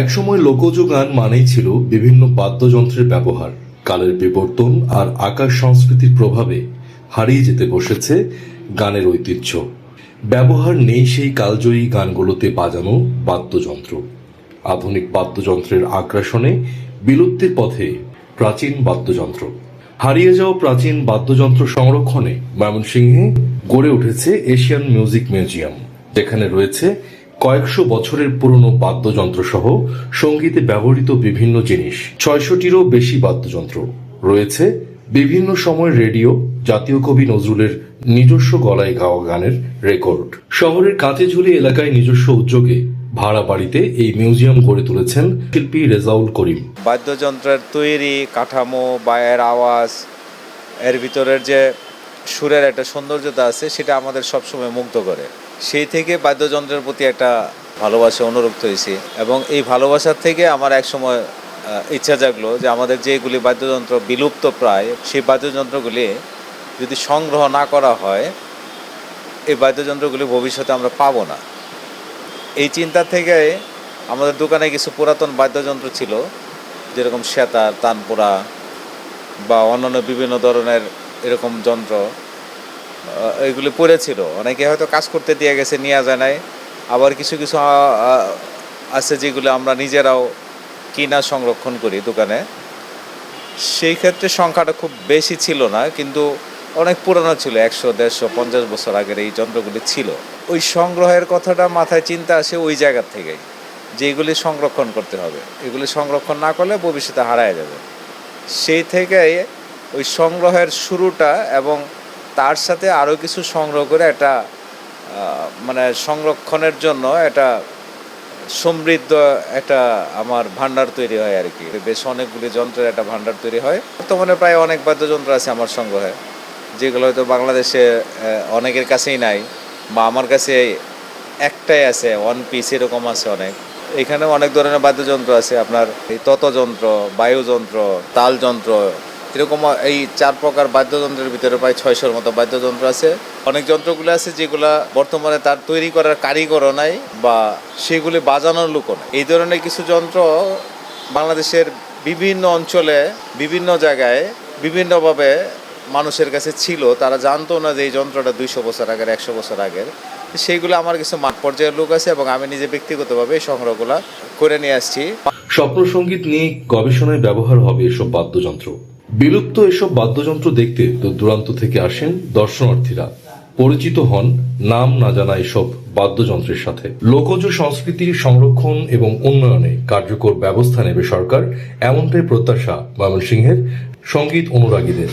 একসময় লোকজ গান মানেই ছিল বিভিন্ন বাদ্যযন্ত্রের ব্যবহার। কালের বিবর্তন আর আকাশ সংস্কৃতির প্রভাবে হারিয়ে যেতে বসেছে গানের ঐতিহ্য। ব্যবহার নেই সেই কালজয়ী গানগুলোতে বাজানো বাদ্যযন্ত্র। আধুনিক বাদ্যযন্ত্রের আগ্রাসনে বিলুপ্তির পথে প্রাচীন বাদ্যযন্ত্র। হারিয়ে যাওয়া প্রাচীন বাদ্যযন্ত্র সংরক্ষণে ময়মনসিংহে গড়ে উঠেছে এশিয়ান মিউজিক মিউজিয়াম, যেখানে রয়েছে কয়েকশো বছরের পুরনো বাদ্যযন্ত্র সহ সঙ্গীতে ব্যবহৃত বিভিন্ন জিনিস। ছয়শটিরও বেশি বাদ্যযন্ত্র রয়েছে। বিভিন্ন সময় রেডিও, জাতীয় কবি নজরুলের নিজস্ব গলায় গাওয়া গানের রেকর্ড। শহরের কাঁচে ঝুলি এলাকায় নিজস্ব উদ্যোগে ভাড়া বাড়িতে এই মিউজিয়াম গড়ে তুলেছেন শিল্পী রেজাউল করিম। বাদ্যযন্ত্রের তৈরি কাঠামো বা এর আওয়াজ, এর ভিতরের যে সুরের একটা সৌন্দর্যতা আছে, সেটা আমাদের সবসময় মুগ্ধ করে। সেই থেকে বাদ্যযন্ত্রের প্রতি একটা ভালোবাসা অনুরক্ত হয়েছি এবং এই ভালোবাসার থেকে আমার এক সময় ইচ্ছা জাগলো যে আমাদের যেগুলি বাদ্যযন্ত্র বিলুপ্ত প্রায়, সেই বাদ্যযন্ত্রগুলি যদি সংগ্রহ না করা হয়, এই বাদ্যযন্ত্রগুলি ভবিষ্যতে আমরা পাবো না। এই চিন্তা থেকে আমাদের দোকানে কিছু পুরাতন বাদ্যযন্ত্র ছিল, যেরকম সেতার তানপুরা বা অন্যান্য বিভিন্ন ধরনের এরকম যন্ত্র। এগুলি পড়েছিল। অনেকে হয়তো কাজ করতে দিয়ে গেছে নেওয়া যায় নাই। আবার কিছু কিছু আছে যেগুলো আমরা নিজেরাও কিনা সংরক্ষণ করি দোকানে। সেই ক্ষেত্রে সংখ্যাটা খুব বেশি ছিল না, কিন্তু অনেক পুরনো ছিল, একশো, দেড়শো, পঞ্চাশ বছর আগের এই যন্ত্রগুলি ছিল। ওই সংগ্রহের কথাটা মাথায় চিন্তা আসে ওই জায়গার থেকেই, যে এগুলি সংরক্ষণ করতে হবে। এগুলি সংরক্ষণ না করলে ভবিষ্যতে হারায় যাবে। সেই থেকে ওই সংগ্রহের শুরুটা এবং তার সাথে আরও কিছু সংগ্রহ করে একটা মানে সংরক্ষণের জন্য একটা সমৃদ্ধ একটা আমার ভান্ডার তৈরি হয় আর কি। বেশ অনেকগুলি যন্ত্রের একটা ভান্ডার তৈরি হয়। বর্তমানে প্রায় অনেক বাদ্যযন্ত্র আছে আমার সংগ্রহে, যেগুলো হয়তো বাংলাদেশে অনেকের কাছেই নাই, বা আমার কাছে একটাই আছে ওয়ান পিস এরকম আছে অনেক। এখানে অনেক ধরনের বাদ্যযন্ত্র আছে, আপনার এই ততযন্ত্র বায়ুযন্ত্র তালযন্ত্র এরকম এই চার প্রকার বাদ্যযন্ত্রের ভিতরে প্রায় ছয়শোর মতো বাদ্যযন্ত্র আছে। অনেক যন্ত্রগুলো আছে যেগুলা বর্তমানে তার তৈরি করার কারিগরও নাই বা সেগুলি বাজানোর লোকও নাই। এই ধরনের কিছু যন্ত্র বাংলাদেশের বিভিন্ন অঞ্চলে, বিভিন্ন জায়গায় বিভিন্নভাবে মানুষের কাছে ছিল। তারা জানতো না যে এই যন্ত্রটা দুইশো বছর আগের, একশো বছর আগের। সেইগুলো আমার কিছু মাঠ পর্যায়ের লোক আছে এবং আমি নিজে ব্যক্তিগতভাবে এই সংগ্রহগুলো করে নিয়ে আসছি। স্বপ্ন সংগীত নিয়ে গবেষণায় ব্যবহার হবে এসব বাদ্যযন্ত্র। বিলুপ্ত এসব বাদ্যযন্ত্র দেখতে দূর দূরান্ত থেকে আসেন দর্শনার্থীরা। পরিচিত হন নাম না জানা এসব বাদ্যযন্ত্রের সাথে। লোকজ সংস্কৃতির সংরক্ষণ এবং উন্নয়নে কার্যকর ব্যবস্থা নেবে সরকার, এমনটাই প্রত্যাশা ময়মনসিংহের সংগীত অনুরাগীদের।